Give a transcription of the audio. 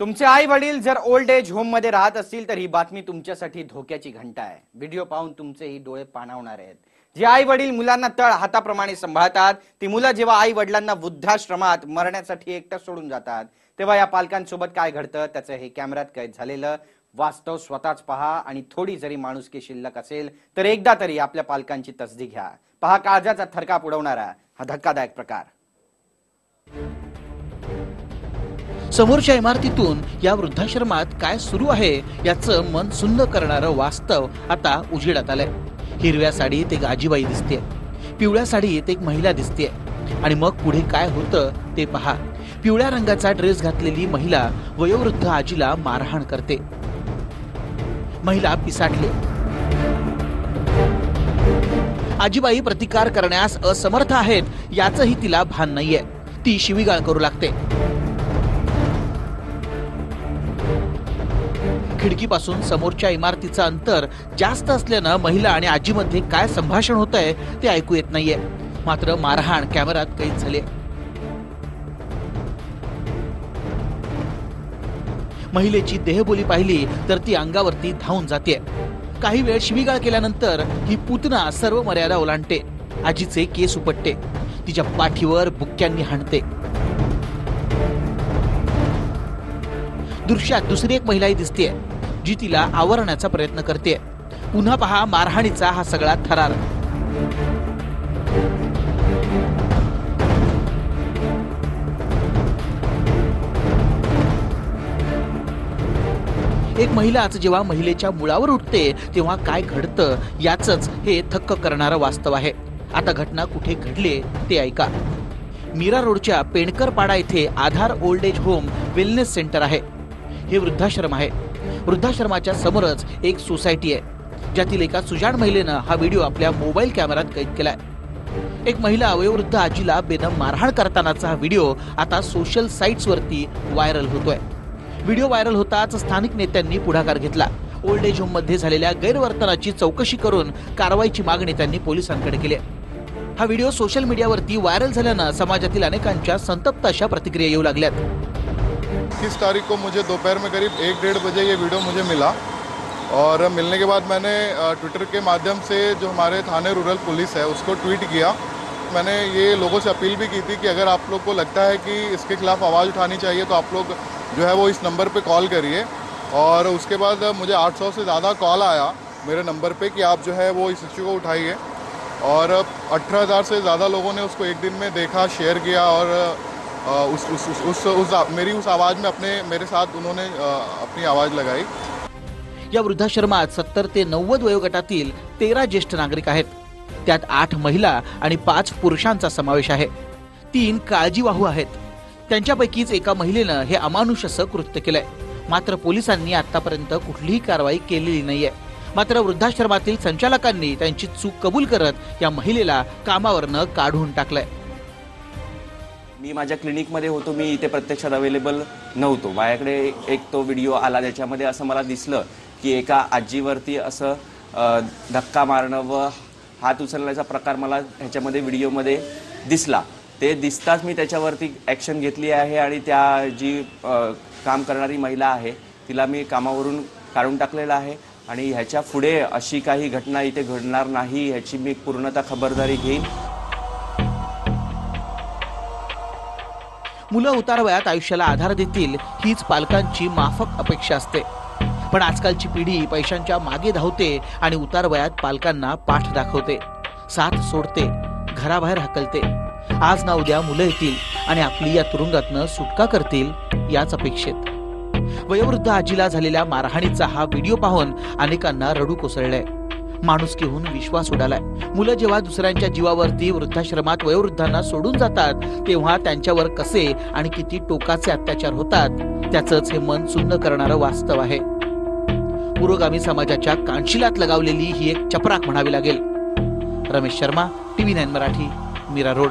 तुमचे आई वडील जर ओल्ड एज होममध्ये राहत असतील तर ही बातमी तुमच्यासाठी धोक्याची घंटा आहे. व्हिडिओ पाहून तुमचेही डोळे पाणावणार आहेत. जे आई वडील मुलांना तळ हाताप्रमाणे सांभाळतात ती मुलं जेव्हा आई वडिलांना वृद्धाश्रमात मरण्यासाठी एकटं सोडून जातात तेव्हा या पालकांसोबत काय घडतं त्याचं हे कॅमेऱ्यात कैद झालेलं वास्तव स्वतःच पहा आणि थोडी जरी माणुसकी शिल्लक असेल तर एकदा तरी आपल्या पालकांची तसदी घ्या. पहा काळजाचा थरकाप उडवणारा हा धक्कादायक प्रकार. समोरच्या इमारतीतून या वृद्धाश्रमात काय सुरू आहे याचं मन सुन्न करणारं वास्तव आता उजेडात आलंय. हिरव्या साडीत एक आजीबाई दिसते पिवळ्या साडीत एक महिला दिसते आणि मग पुढे काय होतं ते पहा. पिवळ्या रंगाचा ड्रेस घातलेली महिला वयोवृद्ध आजीला मारहाण करते. महिला पिसाटले. आजीबाई प्रतिकार करण्यास असमर्थ आहेत याचंही तिला भान नाहीये. ती शिवीगाळ करू लागते. खिडकीपासून समोरच्या इमारतीचं अंतर जास्त असल्यानं महिला आणि आजीमध्ये काय संभाषण होत आहे ते ऐकू येत नाहीये. मात्र मारहाण कॅमेरात कैद झाली महिलेची देहबोली पाहिली तर ती अंगावरती धावून जाते. काही वेळ शिवीगाळ केल्यानंतर ही पुतना सर्व मर्यादा ओलांडते. आजीचे केस उपटते. तिच्या पाठीवर बुक्क्यांनी हाणते. दृश्यात दुसरी एक महिलाही दिसते जी तिला आवरण्याचा प्रयत्न करते पुन्हा पहा मारहाणीचा हा सगळा थरार. एक महिलाच जेव्हा महिलेच्या मुळावर उठते तेव्हा काय घडतं याचंच हे थक्क करणारं वास्तव आहे. आता घटना कुठे घडली ते ऐका. मीरा रोडच्या पेणकरपाडा येथे Aadhaar old age home wellness centre आहे. हे वृद्धाश्रम आहे. वृद्धाश्रमाच्या समोरच एक सोसायटी आहे ज्यातील एका सुजाण महिलेनं हा व्हिडिओ आपल्या मोबाईल कॅमेऱ्यात कैद केलाय. एक महिला अवयवृद्ध आजीला बेदम मारहाण करतानाचा हा व्हिडिओ आता सोशल साईट्सवरती व्हायरल होतोय. व्हिडिओ व्हायरल होताच स्थानिक नेत्यांनी पुढाकार घेतला. ओल्ड एज होममध्ये झालेल्या गैरवर्तनाची चौकशी करून कारवाईची मागणी त्यांनी पोलिसांकडे केली हा व्हिडिओ सोशल मीडियावरती व्हायरल झाल्यानं समाजातील अनेकांच्या संतप्त अशा प्रतिक्रिया येऊ लागल्यात. इक्कीस तारीख को मुझे दोपहर में करीब एक डेढ़ बजे ये वीडियो मुझे मिला और मिलने के बाद मैंने ट्विटर के माध्यम से जो हमारे थाने रूरल पुलिस है उसको ट्वीट किया। मैंने ये लोगों से अपील भी की थी कि अगर आप लोग को लगता है कि इसके खिलाफ आवाज़ उठानी चाहिए तो आप लोग जो है वो इस नंबर पे कॉल करिए। और उसके बाद मुझे 800 से ज़्यादा कॉल आया मेरे नंबर पे कि आप जो है वो इस इश्यू को उठाइए। और अठारह हज़ार से ज़्यादा लोगों ने उसको एक दिन में देखा, शेयर किया और उस उस उस, उस, उस मेरी उस आवाज़ में अपने मेरे साथ उन्होंने अपनी आवाज़ लगाई। या वृद्धाश्रमात सत्तर ते नव्वद वयोगटातील तेरा ज्येष्ठ नागरिक आहेत. त्यात आठ महिला आणि पाच पुरुषांचा समावेश आहे. तीन काळजीवाहू आहेत. त्यांच्यापैकीच एका महिलेनं हे अमानुष असं कृत्य केलंय. मात्र पोलिसांनी आतापर्यंत कुठलीही कारवाई केलेली नाहीये. मात्र वृद्धाश्रमातील संचालकांनी त्यांची चूक कबूल करत या महिलेला कामावरनं काढून टाकलंय. मी माझ्या क्लिनिकमध्ये होतो मी इथे प्रत्यक्षात अवेलेबल नव्हतो. माझ्याकडे एक तो व्हिडिओ आला त्याच्यामध्ये असं मला दिसलं की एका आजीवरती असं धक्का मारणं व हात उचलण्याचा प्रकार मला ह्याच्यामध्ये व्हिडिओमध्ये दिसला. ते दिसताच मी त्याच्यावरती ॲक्शन घेतली आहे आणि त्या जी काम करणारी महिला आहे तिला मी कामावरून काढून टाकलेलं आहे आणि ह्याच्या पुढे अशी काही घटना इथे घडणार नाही ह्याची मी पूर्णतः खबरदारी घेईन. मुलं उतार वयात आयुष्याला आधार देतील हीच पालकांची माफक अपेक्षा असते. पण आजकालची पिढी पैशांच्या मागे धावते आणि उतार वयात पालकांना पाठ दाखवते. साथ सोडते घराबाहेर हकलते. आज ना उद्या मुलं येतील आणि आपली या तुरुंगातनं सुटका करतील याच अपेक्षेत. वयोवृद्ध आजीला झालेल्या मारहाणीचा हा व्हिडिओ पाहून अनेकांना रडू कोसळलंय. माणुसकीहून विश्वास उडालाय. मुलं जेव्हा दुसऱ्यांच्या जीवावरती वृद्धाश्रमात वयोवृद्धांना सोडून जातात तेव्हा त्यांच्यावर कसे आणि किती टोकाचे अत्याचार होतात त्याचंच हे मन सुन्न करणारं वास्तव आहे. पुरोगामी समाजाच्या कानशिलात लगावलेली ही एक चपराक म्हणावी लागेल. Ramesh Sharma TV nine Marathi Meera road.